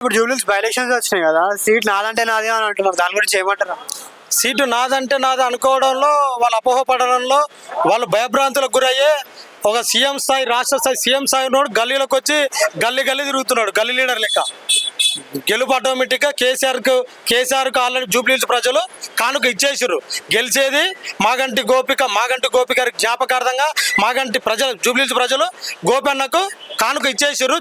ఇప్పుడు జూబ్లీస్ బైలక్షన్స్ వచ్చినాయి కదా. సీట్ నాదంటే నాది అని అంటున్నారు. దాని గురించి ఏమంటారా? సీటు నాదంటే నాది అనుకోవడంలో వాళ్ళు అపోహపడడంలో వాళ్ళు భయభ్రాంతులకు గురయ్యే ఒక సీఎం స్థాయి రాష్ట్ర స్థాయి సీఎం స్థాయి ఉన్నాడు గల్లీలోకి వచ్చి గల్లీ గల్లీ తిరుగుతున్నాడు గల్లీ లీడర్ లెక్క. గెలుపు ఆటోమేటిక్గా కేసీఆర్కు కేసీఆర్కు ఆల్రెడీ జూబ్లీస్ ప్రజలు కానుక ఇచ్చేసారు గెలిచేది మాగంటి గోపిక మాగంటి గోపిక జ్ఞాపకార్థంగా మాగంటి ప్రజలు జూబ్లీస్ ప్రజలు గోపన్నకు కానుక ఇచ్చేసారు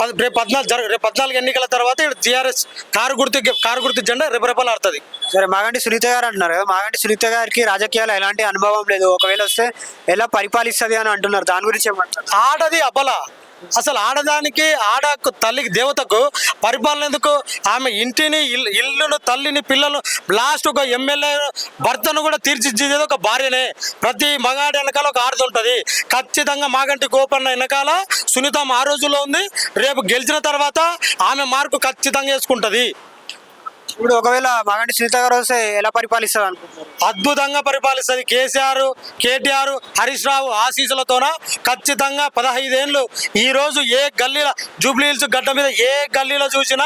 రేపు పద్నాలుగు జర రేపు పద్నాలుగు ఎన్నికల తర్వాత ఇక్కడ టీఆర్ఎస్ కారు గుర్తు కారు గుర్తు జెండా రేపు ఆడుతుంది సరే మాగంటి సునీత గారు అంటున్నారు కదా మాగంటి సునీత గారికి రాజకీయాలు ఎలాంటి అనుభవం లేదు. ఒకవేళ వస్తే ఎలా పరిపాలిస్తుంది అని అంటున్నారు. దాని గురించి ఏమంటారు? ఆడది అబల. అసలు ఆడదానికి ఆడ తల్లికి దేవతకు పరిపాలన ఎందుకు? ఆమె ఇంటిని ఇల్లును తల్లిని పిల్లలు లాస్ట్ ఒక ఎమ్మెల్యే భర్తను కూడా తీర్చిదిద్దేది ఒక భార్యనే. ప్రతి మగాడి వెనకాల ఒక ఆడది ఉంటుంది. ఖచ్చితంగా మాగంటి గోపన్న వెనకాల సునీతం ఆ రోజుల్లో ఉంది. రేపు గెలిచిన తర్వాత ఆమె మార్కు ఖచ్చితంగా వేసుకుంటుంది. ఇప్పుడు ఒకవేళ మాగంటి సునీత గారు వస్తే ఎలా పరిపాలిస్తుంది అనుకుంటున్నారు? అద్భుతంగా పరిపాలిస్తుంది కేసీఆర్ కేటీఆర్ హరీష్ రావు ఆశీసులతోన ఖచ్చితంగా పదహైదేళ్ళు ఈ రోజు ఏ గల్లీల జూబ్లీ హిల్స్ గడ్డ మీద ఏ గల్లీలో చూసినా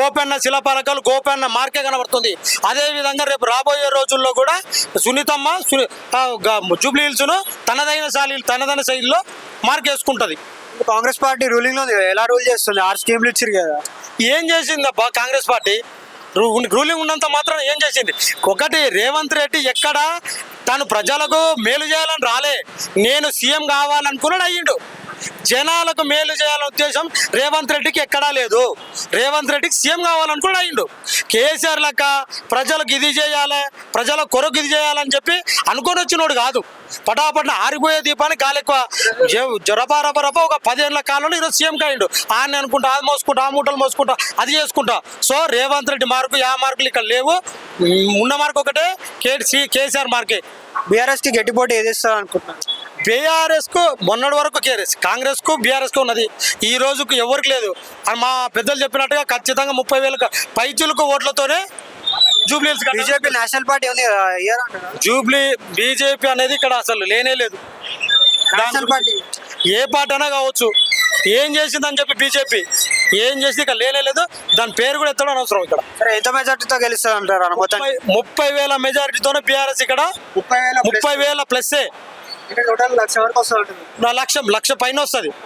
గోపెన్న శిలాపలకాలు గోపెన్న మార్కే కనబడుతుంది. అదే విధంగా రేపు రాబోయే రోజుల్లో కూడా సునీతమ్మ సు- ఆ, గ- జూబ్లీ హిల్స్ను తనదైన శైలి తనదైన శైలిలో మార్కేసుకుంటుంది. కాంగ్రెస్ పార్టీ రూలింగ్ ఎలా రూల్ చేస్తుంది? ఆరు స్కీమ్లు ఇచ్చారు కదా. ఏం చేసింది అబ్బా కాంగ్రెస్ పార్టీ? రూలింగ్ ఉన్నంత మాత్రం ఏం చేసింది? ఒకటి రేవంత్ రెడ్డి ఎక్కడ తను ప్రజలకు మేలు చేయాలని రాలే. నేను సీఎం కావాలనుకున్నాడు అయ్యిండు. జనాలకు మేలు చేయాలనే ఉద్దేశం రేవంత్ రెడ్డికి ఎక్కడా లేదు. రేవంత్ రెడ్డికి సీఎం కావాలనుకున్నాడు అయ్యిండు కేసీఆర్ లెక్క ప్రజలకు ఇది చేయాలి ప్రజల కొరకు ఇది చేయాలని చెప్పి అనుకొని వచ్చినోడు కాదు. పటాపట్న ఆరిపోయే దీపానికి కాలెక్కువ ఎక్కువ ఒక పదేళ్ళ కాలంలో ఈరోజు సీఎం కాయిండు ఆయన అనుకుంటా అది మోసుకుంటా ఆ మూటలు మోసుకుంటా అది చేసుకుంటా. సో రేవంత్ రెడ్డి మార్కు యా మార్కులు ఇక్కడ లేవు. ఉన్న మార్కు ఒకటే కేసీ కేసీఆర్ మార్కే. బీఆర్ఎస్కి గట్టి అనుకుంటున్నాను ఏది ఇస్తుంది అనుకుంటున్నారు బీఆర్ఎస్కు మొన్నటి వరకు కేఆర్ఎస్ కాంగ్రెస్కు బీఆర్ఎస్కు ఉన్నది. ఈ రోజుకు ఎవరికి లేదు. అని మా పెద్దలు చెప్పినట్టుగా ఖచ్చితంగా ముప్పై వేల పైచులకు ఓట్లతోనే జూబ్లీ బీజేపీ నేషనల్ పార్టీ ఉంది జూబ్లీ బీజేపీ అనేది ఇక్కడ అసలు లేనే లేదు. ఏ పార్టీ అయినా కావచ్చు. ఏం చేసిందని చెప్పి బీజేపీ ఏం చేసి ఇక్కడ లేనే లేదు. దాని పేరు కూడా ఎత్తడం అవసరం ఇక్కడ. ఎంత మెజార్టీతో గెలుస్తుంది అంటారు ముప్పై- వేల మెజారిటీతోనే బీఆర్ఎస్ ఇక్కడ ముప్పై వేల ముప్పై వేల టోటల్ లక్ష వరకు వస్తుంది నా లక్ష లక్ష పైన వస్తుంది.